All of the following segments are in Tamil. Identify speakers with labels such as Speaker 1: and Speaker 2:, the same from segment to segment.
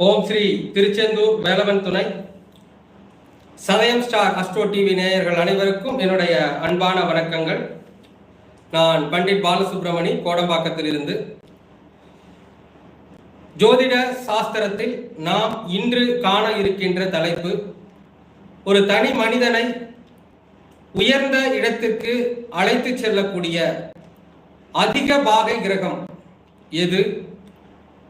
Speaker 1: ஓம் ஸ்ரீ திருச்செந்தூர் வேலவன் துணை. சதயம் ஸ்டார் அஸ்ட்ரோ டிவி நேயர்கள் அனைவருக்கும் என்னுடைய அன்பான வணக்கங்கள். நான் பண்டிட் பாலசுப்ரமணி கோடம்பாக்கத்திலிருந்து. ஜோதிட சாஸ்திரத்தில் நாம் இன்று காண இருக்கின்ற தலைப்பு ஒரு தனி மனிதனை உயர்ந்த இடத்திற்கு அழைத்து செல்லக்கூடிய அதிக பாகை கிரகம் எது?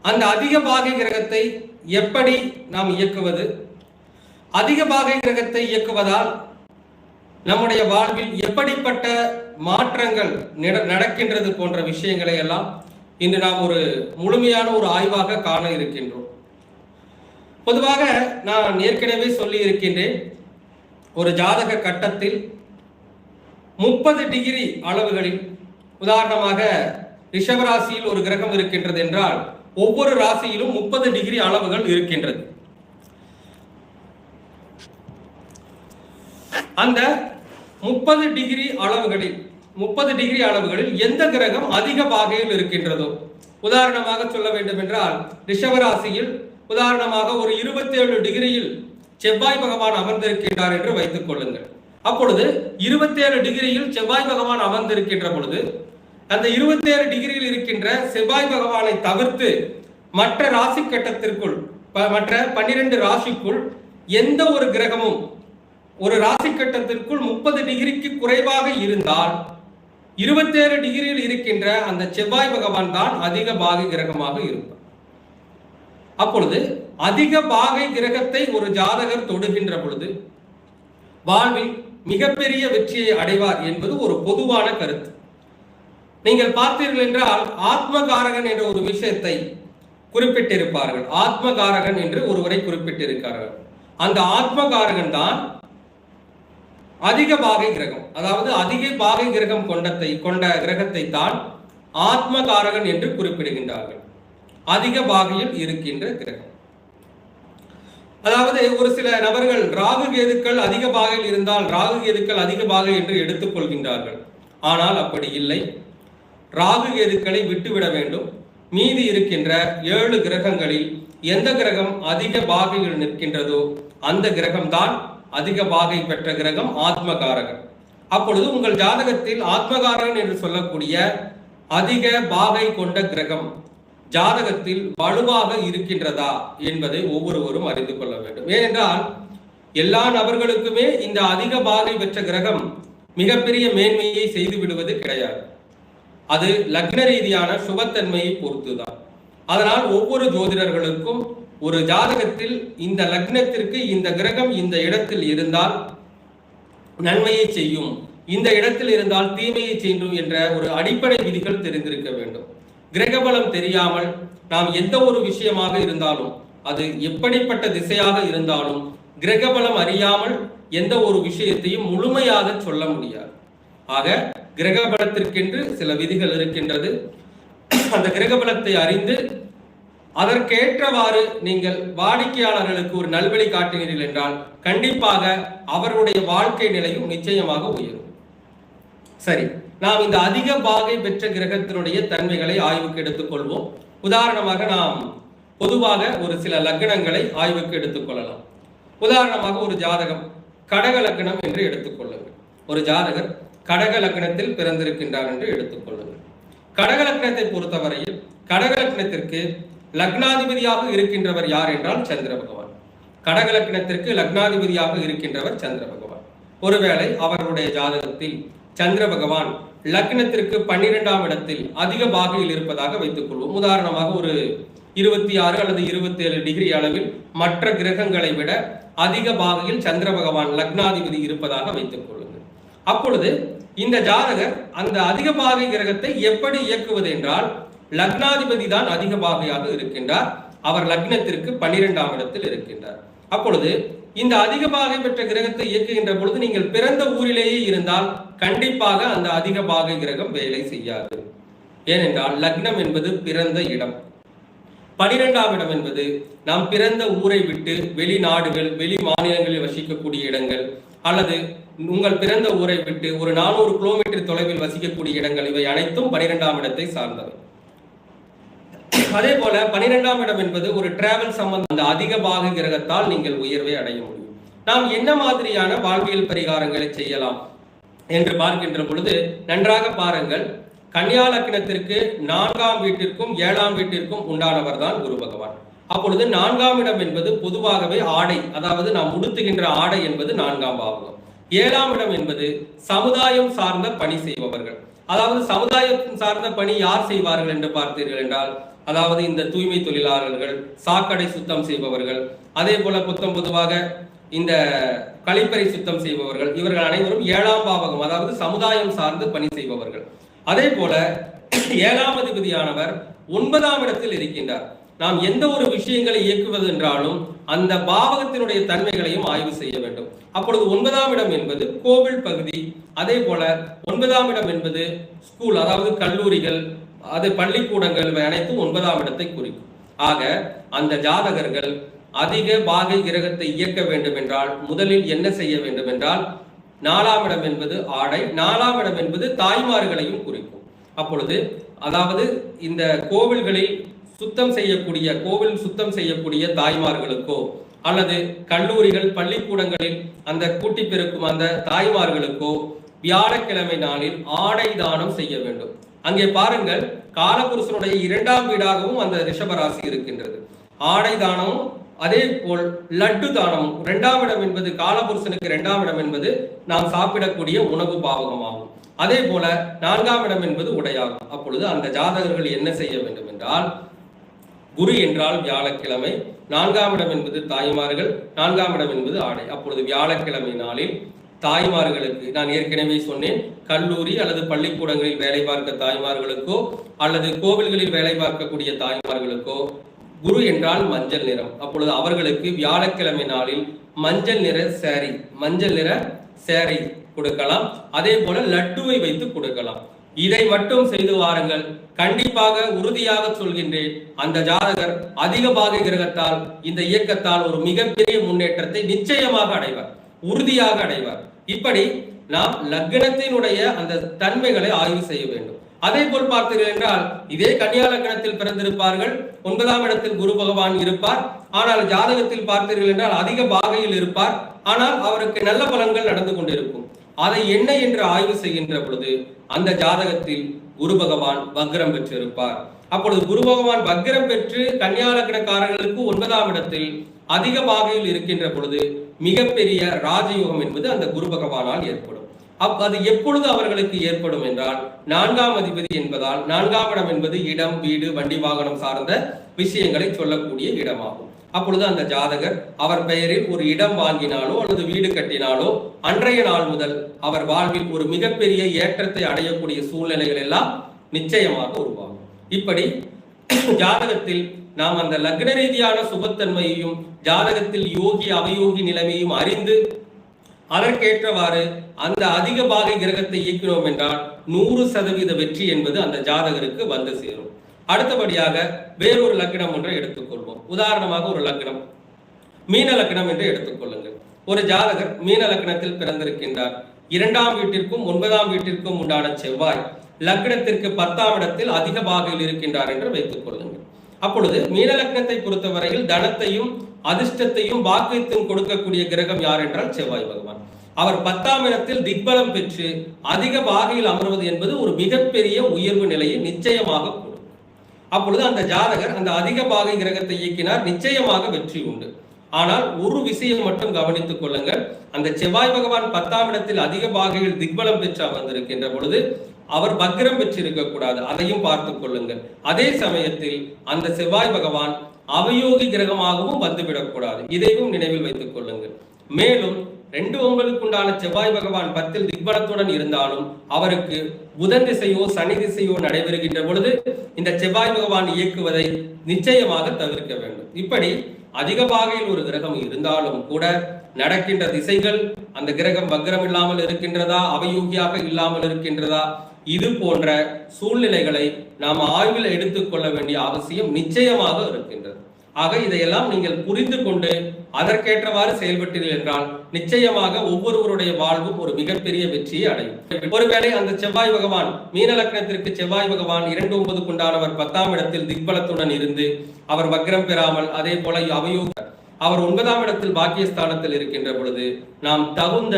Speaker 1: அந்த அதிக பாகை கிரகத்தை எப்படி நாம் இயக்குவது? அதிக பாகை கிரகத்தை இயக்குவதால் நம்முடைய வாழ்வில் எப்படிப்பட்ட மாற்றங்கள் நடக்கின்றது போன்ற விஷயங்களை எல்லாம் இன்று நாம் ஒரு முழுமையான ஒரு ஆய்வாக காண இருக்கின்றோம். பொதுவாக நான் ஏற்கனவே சொல்லி இருக்கின்றேன் ஒரு ஜாதக கட்டத்தில் முப்பது டிகிரி அளவுகளில் உதாரணமாக ரிஷபராசியில் ஒரு கிரகம் இருக்கின்றது என்றால் ஒவ்வொரு ராசியிலும் முப்பது டிகிரி அளவுகள் இருக்கின்றது. அந்த முப்பது டிகிரி அளவுகளில் முப்பது டிகிரி அளவுகளில் எந்த கிரகம் அதிக பாகையில் இருக்கின்றதோ உதாரணமாக சொல்ல வேண்டும் என்றால் ரிஷவராசியில் உதாரணமாக ஒரு 27 டிகிரியில் செவ்வாய் பகவான் அமர்ந்திருக்கின்றார் என்று வைத்துக் கொள்ளுங்கள். அப்பொழுது 27 டிகிரியில் செவ்வாய் பகவான் அமர்ந்திருக்கின்ற பொழுது அந்த 27 டிகிரியில் இருக்கின்ற செவ்வாய் பகவானை தவிர்த்து மற்ற ராசி கட்டத்திற்குள் ப- மற்ற பன்னிரண்டு ராசிக்குள் எந்த ஒரு கிரகமும் ஒரு ராசி கட்டத்திற்குள் முப்பது டிகிரிக்கு குறைவாக இருந்தால் இருபத்தேழு டிகிரியில் இருக்கின்ற அந்த செவ்வாய் பகவான் தான் அதிக பாகை கிரகமாக இருப்பார். அப்பொழுது அதிக பாகை கிரகத்தை ஒரு ஜாதகர் தொடுகின்ற பொழுது வாழ்வில் மிகப்பெரிய வெற்றியை அடைவார் என்பது ஒரு பொதுவான கருத்து. நீங்கள் பார்த்தீர்கள் என்றால் ஆத்மகாரகன் என்ற ஒரு விஷயத்தை குறிப்பிட்டிருப்பார்கள். ஆத்மகாரகன் என்று ஒருவரை குறிப்பிட்டிருக்கிறார்கள். அந்த ஆத்மகாரகன் தான் அதிக பாகை கிரகம். அதாவது அதிக பாகை கிரகம் கொண்டத்தை கொண்ட கிரகத்தை தான் ஆத்மகாரகன் என்று குறிப்பிடுகின்றார்கள். அதிக பாகையில் இருக்கின்ற கிரகம். அதாவது ஒரு சில நபர்கள் ராகு கேதுக்கள் அதிக பாகையில் இருந்தால் ராகு கேதுக்கள் அதிக பாகை என்று எடுத்துக்கொள்கின்றார்கள். ஆனால் அப்படி இல்லை. ராகு கேதுக்களை விட்டுவிட வேண்டும். மீதி இருக்கின்ற ஏழு கிரகங்களில் எந்த கிரகம் அதிக பாகையில் நிற்கின்றதோ அந்த கிரகம்தான் அதிக பாகை பெற்ற கிரகம் ஆத்மகாரகன். அப்பொழுது உங்கள் ஜாதகத்தில் ஆத்மகாரகன் என்று சொல்லக்கூடிய அதிக பாகை கொண்ட கிரகம் ஜாதகத்தில் வலுவாக இருக்கின்றதா என்பதை ஒவ்வொருவரும் அறிந்து கொள்ள வேண்டும். ஏனென்றால் எல்லா நபர்களுக்குமே இந்த அதிக பாகை பெற்ற கிரகம் மிகப்பெரிய மேன்மையை செய்து விடுவது கிடையாது. அது லக்ன ரீதியான சுபத்தன்மையை பொறுத்துதான். அதனால் ஒவ்வொரு ஜோதிடர்களுக்கும் ஒரு ஜாதகத்தில் இந்த லக்னத்திற்கு இந்த கிரகம் இந்த இடத்தில் இருந்தால் நன்மையை செய்யும். இந்த இடத்தில் இருந்தால் தீமையை செய்யும் என்ற ஒரு அடிப்படை விதிகள் தெரிந்திருக்க வேண்டும். கிரகபலம் தெரியாமல் நாம் எந்த ஒரு விஷயமாக இருந்தாலும் அது எப்படிப்பட்ட திசையாக இருந்தாலும் கிரகபலம் அறியாமல் எந்த ஒரு விஷயத்தையும் முழுமையாக சொல்ல முடியாது. ஆக கிரகபலத்திற்கென்று சில விதிகள் இருக்கின்றது. அந்த கிரகபலத்தை அறிந்து அதற்கேற்றவாறு நீங்கள் வாடிக்கையாளர்களுக்கு ஒரு நல்வழி காட்டினீர்கள் என்றால் கண்டிப்பாக அவருடைய வாழ்க்கை நிலையும் நிச்சயமாக உயரும். சரி நாம் இந்த அதிக பாகை பெற்ற கிரகத்தினுடைய தன்மைகளை ஆய்வுக்கு எடுத்துக்கொள்வோம். உதாரணமாக நாம் பொதுவாக ஒரு சில லக்னங்களை ஆய்வுக்கு எடுத்துக்கொள்ளலாம். உதாரணமாக ஒரு ஜாதகம் கடக லக்னம் என்று எடுத்துக்கொள்ளுங்கள். ஒரு ஜாதகர் கடக லக்னத்தில் பிறந்திருக்கின்றார் என்று எடுத்துக்கொள்ளுங்கள். கடக லக்னத்தை பொறுத்தவரையில் கடக லக்னத்திற்கு லக்னாதிபதியாக இருக்கின்றவர் யார் என்றால் சந்திர பகவான். கடக லக்னத்திற்கு லக்னாதிபதியாக இருக்கின்றவர் சந்திர பகவான். ஒருவேளை அவருடைய ஜாதகத்தில் சந்திர பகவான் லக்னத்திற்கு பன்னிரெண்டாம் இடத்தில் அதிக பாகையில் இருப்பதாக வைத்துக் கொள்வோம் உதாரணமாக ஒரு இருபத்தி ஆறு அல்லது இருபத்தி ஏழு டிகிரி அளவில் மற்ற கிரகங்களை விட அதிக பாகையில் சந்திர பகவான் லக்னாதிபதி இருப்பதாக வைத்துக் கொள்ளுங்கள் அப்பொழுது இந்த ஜாதகர் அந்த அதிக பாகை கிரகத்தை எப்படி இயக்குவது என்றால் லக்னாதிபதி தான் அதிக பாகையாக இருக்கின்றார். அவர் லக்னத்திற்கு பன்னிரெண்டாம் இடத்தில் இருக்கின்றார். அப்பொழுது இந்த அதிக பாகை பெற்ற கிரகத்தை இயக்குகின்ற பொழுது நீங்கள் பிறந்த ஊரிலேயே இருந்தால் கண்டிப்பாக அந்த அதிக பாகை கிரகம் வேலை செய்யாது. ஏனென்றால் லக்னம் என்பது பிறந்த இடம். பனிரெண்டாம் இடம் என்பது நாம் பிறந்த ஊரை விட்டு வெளிநாடுகள் வெளி மாநிலங்களில் வசிக்கக்கூடிய இடங்கள் அல்லது உங்கள் பிறந்த ஊரை விட்டு ஒரு நானூறு கிலோமீட்டர் தொலைவில் வசிக்கக்கூடிய இடங்கள் இவை அனைத்தும் பனிரெண்டாம் இடத்தை சார்ந்தவை. அதே போல பனிரெண்டாம் இடம் என்பது ஒரு டிராவல் சம்பந்தம். அந்த அதிக பாக கிரகத்தால் நீங்கள் உயர்வை அடைய முடியும். நாம் என்ன மாதிரியான வாழ்வியல் பரிகாரங்களை செய்யலாம் என்று பார்க்கின்ற பொழுது நன்றாக பாருங்கள் கன்னியா லக்னத்திற்கு நான்காம் வீட்டிற்கும் ஏழாம் வீட்டிற்கும் உண்டானவர் தான் குரு பகவான். அப்பொழுது நான்காம் இடம் என்பது பொதுவாகவே ஆடை அதாவது நாம் உடுத்துகின்ற ஆடை என்பது நான்காம் பாவகம். ஏழாம் இடம் என்பது சமுதாயம் சார்ந்த பணி செய்பவர்கள். அதாவது சமுதாயம் சார்ந்த பணி யார் செய்வார்கள் என்று பார்த்தீர்கள் என்றால் அதாவது இந்த தூய்மை தொழிலாளர்கள் சாக்கடை சுத்தம் செய்பவர்கள் அதே போல புத்தம் பொதுவாக இந்த கழிப்பறை சுத்தம் செய்பவர்கள் இவர்கள் அனைவரும் ஏழாம் பாவகம் அதாவது சமுதாயம் சார்ந்து பணி செய்பவர்கள். அதே போல ஏழாம் அதிபதியானவர் ஒன்பதாம் இடத்தில் இருக்கின்றார். நாம் எந்த ஒரு விஷயங்களை இயக்குவது என்றாலும் அந்த பாவகத்தினுடைய தன்மைகளையும் ஆய்வு செய்ய வேண்டும். அப்பொழுது ஒன்பதாம் இடம் என்பது கோவில் பகுதி அதே போல ஒன்பதாம் இடம் என்பது ஸ்கூல் அதாவது கல்லூரிகள் அது பள்ளிக்கூடங்கள் இவை அனைத்தும் ஒன்பதாம் இடத்தை குறிக்கும். ஆக அந்த ஜாதகர்கள் அதிக பாகை கிரகத்தை இயக்க வேண்டும் என்றால் முதலில் என்ன செய்ய வேண்டும் என்றால் நாலாம் இடம் என்பது ஆடை நாலாம் இடம் என்பது தாய்மார்களையும் குறிக்கும். அப்பொழுது அதாவது இந்த கோவில்களில் சுத்தம் செய்யக்கூடிய கோவில் சுத்தம் செய்யக்கூடிய தாய்மார்களுக்கோ அல்லது கல்லூரிகள் பள்ளிக்கூடங்களில் அந்த கூட்டி பெருக்கும் அந்த தாய்மார்களுக்கோ வியாழக்கிழமை நாளில் ஆடை தானம் செய்ய வேண்டும். அங்கே பாருங்கள் காலபுருஷனுடைய இரண்டாம் வீடாகவும் அந்த ரிஷபராசி இருக்கின்றது. ஆடை தானமும் அதே போல் லட்டு தானமும். இரண்டாம் இடம் என்பது காலபுருஷனுக்கு இரண்டாம் இடம் என்பது நாம் சாப்பிடக்கூடிய உணவு பாவகமாகும். அதே போல நான்காம் இடம் என்பது உடையாகும். அப்பொழுது அந்த ஜாதகர்கள் என்ன செய்ய வேண்டும் என்றால் குரு என்றால் வியாழக்கிழமை. நான்காம் இடம் என்பது தாய்மார்கள் நான்காம் இடம் என்பது ஆடை. அப்பொழுது வியாழக்கிழமை நாளில் தாய்மார்களுக்கு நான் ஏற்கனவே சொன்னேன் கல்லூரி அல்லது பள்ளிக்கூடங்களில் வேலை பார்க்க தாய்மார்களுக்கோ அல்லது கோவில்களில் வேலை பார்க்கக்கூடிய தாய்மார்களுக்கோ குரு என்றால் மஞ்சள் நிறம். அப்பொழுது அவர்களுக்கு வியாழக்கிழமை நாளில் மஞ்சள் நிற சேரி மஞ்சள் நிற சேரை கொடுக்கலாம். அதே போல லட்டுவை வைத்து கொடுக்கலாம். இதை மட்டும் செய்து வாருங்கள். கண்டிப்பாக உறுதியாக சொல்கின்றேன். அந்த ஜாதகர் அதிக பாகை கிரகத்தால் இந்த இயக்கத்தால் ஒரு மிகப்பெரிய முன்னேற்றத்தை நிச்சயமாக அடைவார். உறுதியாக அடைவார். இப்படி நாம் லக்னத்தினுடைய அந்த தன்மைகளை ஆய்வு செய்ய வேண்டும். அதே போல் பார்த்தீர்கள் என்றால் இதே கன்னியா லக்னத்தில் பிறந்திருப்பார்கள். ஒன்பதாம் இடத்தில் குரு பகவான் இருப்பார். ஆனால் ஜாதகத்தில் பார்த்தீர்கள் என்றால் அதிக பாகையில் இருப்பார். ஆனால் அவருக்கு நல்ல பலன்கள் நடந்து கொண்டிருக்கும். அதை என்ன என்று ஆய்வு செய்கின்ற பொழுது அந்த ஜாதகத்தில் குரு பகவான் வக்ரம் பெற்றிருப்பார். அப்பொழுது குரு பகவான் வக்ரம் பெற்று கன்னியாலக்கணக்காரர்களுக்கு ஒன்பதாம் இடத்தில் அதிக பாகையில் இருக்கின்ற பொழுது மிகப்பெரிய ராஜயோகம் என்பது அந்த குரு பகவானால் ஏற்படும். அப் அது எப்பொழுது அவர்களுக்கு ஏற்படும் என்றால் நான்காம் அதிபதி என்பதால் நான்காம் இடம் என்பது இடம் வீடு வண்டி வாகனம் சார்ந்த விஷயங்களை சொல்லக்கூடிய இடமாகும். அப்பொழுது அந்த ஜாதகர் அவர் பெயரில் ஒரு இடம் வாங்கினாலோ அல்லது வீடு கட்டினாலோ அன்றைய நாள் முதல் அவர் வாழ்வில் ஒரு மிகப்பெரிய ஏற்றத்தை அடையக்கூடிய சூழ்நிலைகள் எல்லாம் நிச்சயமாக உருவாகும். இப்படி ஜாதகத்தில் நாம் அந்த லக்ன ரீதியான சுபத்தன்மையையும் ஜாதகத்தில் யோகி அவயோகி நிலைமையும் அறிந்து அதற்கேற்றவாறு அந்த அதிக பாகை கிரகத்தை இயக்கினோம் என்றால் நூறு சதவீத வெற்றி என்பது அந்த ஜாதகருக்கு வந்து சேரும். அடுத்தபடியாக வேறொரு லக்னம் ஒன்றை எடுத்துக்கொள்வோம். உதாரணமாக ஒரு லக்னம் மீன லக்னம் என்று எடுத்துக்கொள்ளுங்கள். ஒரு ஜாதகர் மீன லக்னத்தில் பிறந்திருக்கின்றார். இரண்டாம் வீட்டிற்கும் ஒன்பதாம் வீட்டிற்கும் உண்டான செவ்வாய் லக்னத்திற்கு பத்தாம் இடத்தில் அதிக பாகையில் இருக்கின்றார் என்று வைத்துக் கொள்ளுங்கள். அப்பொழுது மீன லக்னத்தை பொறுத்தவரையில் தனத்தையும் அதிர்ஷ்டத்தையும் பாக்கியத்தையும் கொடுக்கக்கூடிய கிரகம் யார் என்றால் செவ்வாய் பகவான். அவர் பத்தாம் இடத்தில் திக்பலம் பெற்று அதிக பாகையில் அமர்வது என்பது ஒரு மிகப்பெரிய உயர்வு நிலையை நிச்சயமாக அப்பொழுது அந்த ஜாதகர் அந்த அதிக பாகை கிரகத்தை இயக்கினார் நிச்சயமாக வெற்றி உண்டு. ஆனால் ஒரு விஷயம் மட்டும் கவனித்துக் கொள்ளுங்கள். அந்த செவ்வாய் பகவான் பத்தாம் இடத்தில் அதிக பாகையில் திக்பலம் பெற்று அமர்ந்திருக்கின்ற பொழுது அவர் பக்ரம் பெற்றிருக்க கூடாது. அதையும் பார்த்துக் கொள்ளுங்கள். அதே சமயத்தில் அந்த செவ்வாய் பகவான் அவயோகி கிரகமாகவும் வந்துவிடக்கூடாது இதையும் நினைவில் வைத்துக் கொள்ளுங்கள். மேலும் ரெண்டு உங்களுக்குண்டான செவ்வாய் பகவான் பத்தில் திக்பலத்துடன் இருந்தாலும் அவருக்கு புதன் திசையோ சனி திசையோ நடைபெறுகின்ற பொழுது இந்த செவ்வாய் பகவான் இயக்குவதை நிச்சயமாக தவிர்க்க வேண்டும். இப்படி அதிக பாகையில் ஒரு கிரகம் இருந்தாலும் கூட நடக்கின்ற திசைகள் அந்த கிரகம் வக்ரம் இல்லாமல் இருக்கின்றதா அவயோகியாக இல்லாமல் இருக்கின்றதா இது போன்ற சூழ்நிலைகளை நாம் ஆய்வில் எடுத்துக்கொள்ள வேண்டிய அவசியம் நிச்சயமாக இருக்கின்றது. ஆக இதையெல்லாம் நீங்கள் புரிந்து கொண்டு அதற்கேற்றவாறு செயல்பட்டீர்கள் என்றால் நிச்சயமாக ஒவ்வொருவருடைய வாழ்வும் ஒரு மிகப்பெரிய வெற்றியை அடையும். ஒருவேளை அந்த செவ்வாய் பகவான் மீன லக்னத்திற்கு செவ்வாய் பகவான் இரண்டு ஒன்பது கொண்டானவர் பத்தாம் இடத்தில் திக்பலத்துடன் இருந்து அவர் வக்ரம் பெறாமல் அதே போல அவயோக அவர் ஒன்பதாம் இடத்தில் பாக்கியஸ்தானத்தில் இருக்கின்ற பொழுது நாம் தகுந்த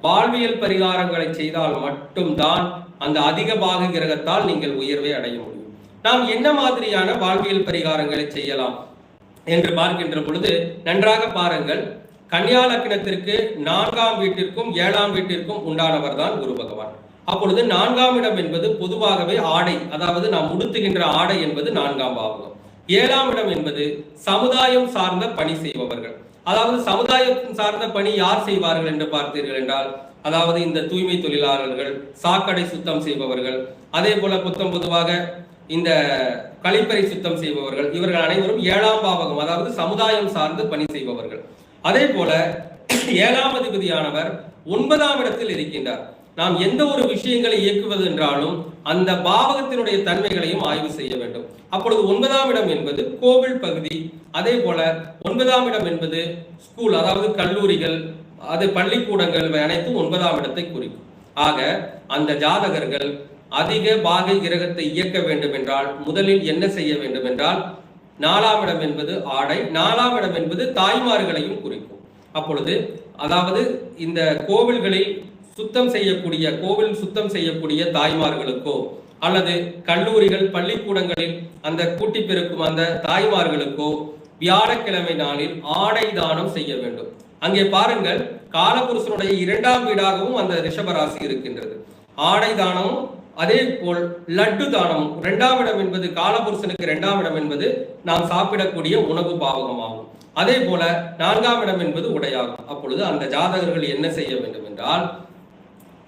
Speaker 1: வாழ்வியல் பரிகாரங்களை செய்தால் மட்டும்தான் அந்த அதிக பாக கிரகத்தால் நீங்கள் உயர்வை அடைய முடியும். நாம் என்ன மாதிரியான வாழ்வியல் பரிகாரங்களை செய்யலாம்? என்று பார்க்கின்ற பொழுது நன்றாக பாருங்கள் கன்யா லக்னத்திற்கு நான்காம் வீட்டிற்கும் ஏழாம் வீட்டிற்கும் உண்டானவர் தான் குரு பகவான். அப்பொழுது நான்காம் இடம் என்பது பொதுவாகவே ஆடை அதாவது நாம் உடுத்துகின்ற ஆடை என்பது நான்காம் பாவகம். ஏழாம் இடம் என்பது சமுதாயம் சார்ந்த பணி செய்பவர்கள். அதாவது சமுதாயம் சார்ந்த பணி யார் செய்வார்கள் என்று பார்த்தீர்கள் என்றால் அதாவது இந்த தூய்மை தொழிலாளர்கள் சாக்கடை சுத்தம் செய்பவர்கள் அதே போல புத்தம் பொதுவாக இந்த கழிப்பறை சுத்தம் செய்பவர்கள் இவர்கள் அனைவரும் ஏழாம் பாவகம் அதாவது சமுதாயம் சார்ந்து பணி செய்பவர்கள். அதே போல ஏழாம் அதிபதியானவர் ஒன்பதாம் இடத்தில் இருக்கின்றார். நாம் எந்த ஒரு விஷயங்களை இயக்குவது என்றாலும் அந்த பாவகத்தினுடைய தன்மைகளையும் ஆய்வு செய்ய வேண்டும். அப்பொழுது ஒன்பதாம் இடம் என்பது கோவில் பகுதி அதே போல ஒன்பதாம் இடம் என்பது ஸ்கூல் அதாவது கல்லூரிகள் அது பள்ளிக்கூடங்கள் இவை அனைத்தும் ஒன்பதாம் இடத்தை குறிக்கும். ஆக அந்த ஜாதகர்கள் அதிக பாகை கிரகத்தை இயக்க வேண்டும் என்றால் முதலில் என்ன செய்ய வேண்டும் என்றால் நாலாம் இடம் என்பது ஆடை நாலாம் இடம் என்பது தாய்மார்களையும் குறிக்கும். அப்பொழுது அதாவது இந்த கோவில்களில் சுத்தம் செய்யக்கூடிய கோவில் சுத்தம் செய்யக்கூடிய தாய்மார்களுக்கோ அல்லது கல்லூரிகள் பள்ளிக்கூடங்களில் அந்த கூட்டி பெருக்கும் அந்த தாய்மார்களுக்கோ வியாழக்கிழமை நாளில் ஆடை தானம் செய்ய வேண்டும். அங்கே பாருங்கள் காலபுருஷனுடைய இரண்டாம் வீடாகவும் அந்த ரிஷபராசி இருக்கின்றது. ஆடை தானமும் அதே போல் லட்டு தானம் இரண்டாம் இடம் என்பது காலபுருஷனுக்கு இரண்டாம் இடம் என்பது நாம் சாப்பிடக்கூடிய உணவு பாவகமாகும். அதே போல நான்காம் இடம் என்பது உடையாகும். அப்பொழுது அந்த ஜாதகர்கள் என்ன செய்ய வேண்டும் என்றால்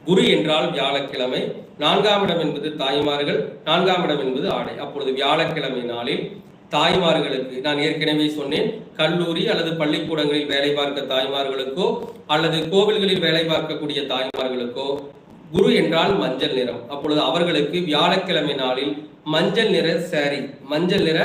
Speaker 1: குரு என்றால் வியாழக்கிழமை நான்காம் இடம் என்பது தாய்மார்கள் நான்காம் இடம் என்பது ஆடை. அப்பொழுது வியாழக்கிழமை நாளில் தாய்மார்களுக்கு நான் ஏற்கனவே சொன்னேன் கல்லூரி அல்லது பள்ளிக்கூடங்களில் வேலை பார்க்க தாய்மார்களுக்கோ அல்லது கோவில்களில் வேலை பார்க்கக்கூடிய தாய்மார்களுக்கோ குரு என்றால் மஞ்சள் நிறம். அப்பொழுது அவர்களுக்கு வியாழக்கிழமை நாளில் மஞ்சள் நிற சேரி மஞ்சள் நிற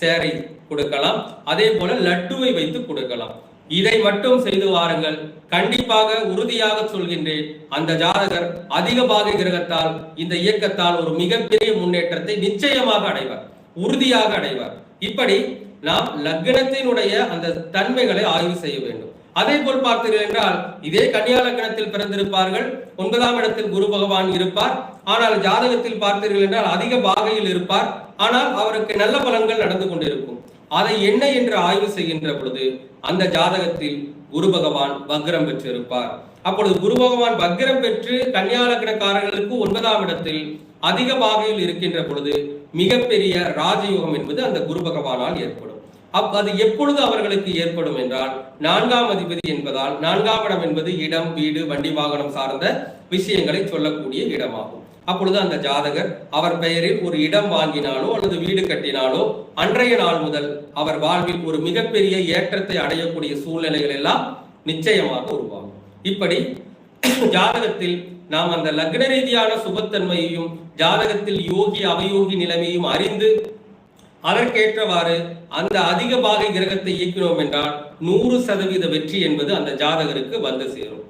Speaker 1: சேரி கொடுக்கலாம். அதே போல லட்டுவை வைத்து கொடுக்கலாம். இதை மட்டும் செய்து வாருங்கள். கண்டிப்பாக உறுதியாக சொல்கின்றேன். அந்த ஜாதகர் அதிக பாகை கிரகத்தால் இந்த இயக்கத்தால் ஒரு மிகப்பெரிய முன்னேற்றத்தை நிச்சயமாக அடைவார். உறுதியாக அடைவார். இப்படி நாம் லக்னத்தினுடைய அந்த தன்மைகளை ஆய்வு செய்ய வேண்டும். அதே போல் பார்த்தீர்கள் என்றால் இதே கன்னியாலக்கணத்தில் பிறந்திருப்பார்கள். ஒன்பதாம் இடத்தில் குரு பகவான் இருப்பார். ஆனால் ஜாதகத்தில் பார்த்தீர்கள் என்றால் அதிக பாகையில் இருப்பார். ஆனால் அவருக்கு நல்ல பலன்கள் நடந்து கொண்டிருக்கும். அதை என்ன என்று ஆய்வு செய்கின்ற பொழுது அந்த ஜாதகத்தில் குரு பகவான் வக்ரம் பெற்றிருப்பார். அப்பொழுது குரு பகவான் வக்ரம் பெற்று கன்னியாலக்கணக்காரர்களுக்கு ஒன்பதாம் இடத்தில் அதிக பாகையில் இருக்கின்ற பொழுது மிகப்பெரிய ராஜயோகம் என்பது அந்த குரு பகவானால் ஏற்படும். அப் அது எப்பொழுது அவர்களுக்கு ஏற்படும் என்றால் நான்காம் அதிபதி என்பதால் நான்காம் இடம் என்பது இடம் வீடு வண்டி வாகனம் சார்ந்த விஷயங்களை சொல்லக்கூடிய இடமாகும். அப்பொழுது அந்த ஜாதகர் அவர் பெயரில் ஒரு இடம் வாங்கினாலோ அல்லது வீடு கட்டினாலோ அன்றைய நாள் முதல் அவர் வாழ்வில் ஒரு மிகப்பெரிய ஏற்றத்தை அடையக்கூடிய சூழ்நிலைகள் எல்லாம் நிச்சயமாக உருவாகும். இப்படி ஜாதகத்தில் நாம் அந்த லக்ன ரீதியான சுபத்தன்மையையும் ஜாதகத்தில் யோகி அவயோகி நிலைமையும் அறிந்து அதற்கேற்றவாறு அந்த அதிக பாகை கிரகத்தை இயக்கினோம் என்றால் நூறு சதவீத வெற்றி என்பது அந்த ஜாதகருக்கு வந்து சேரும்.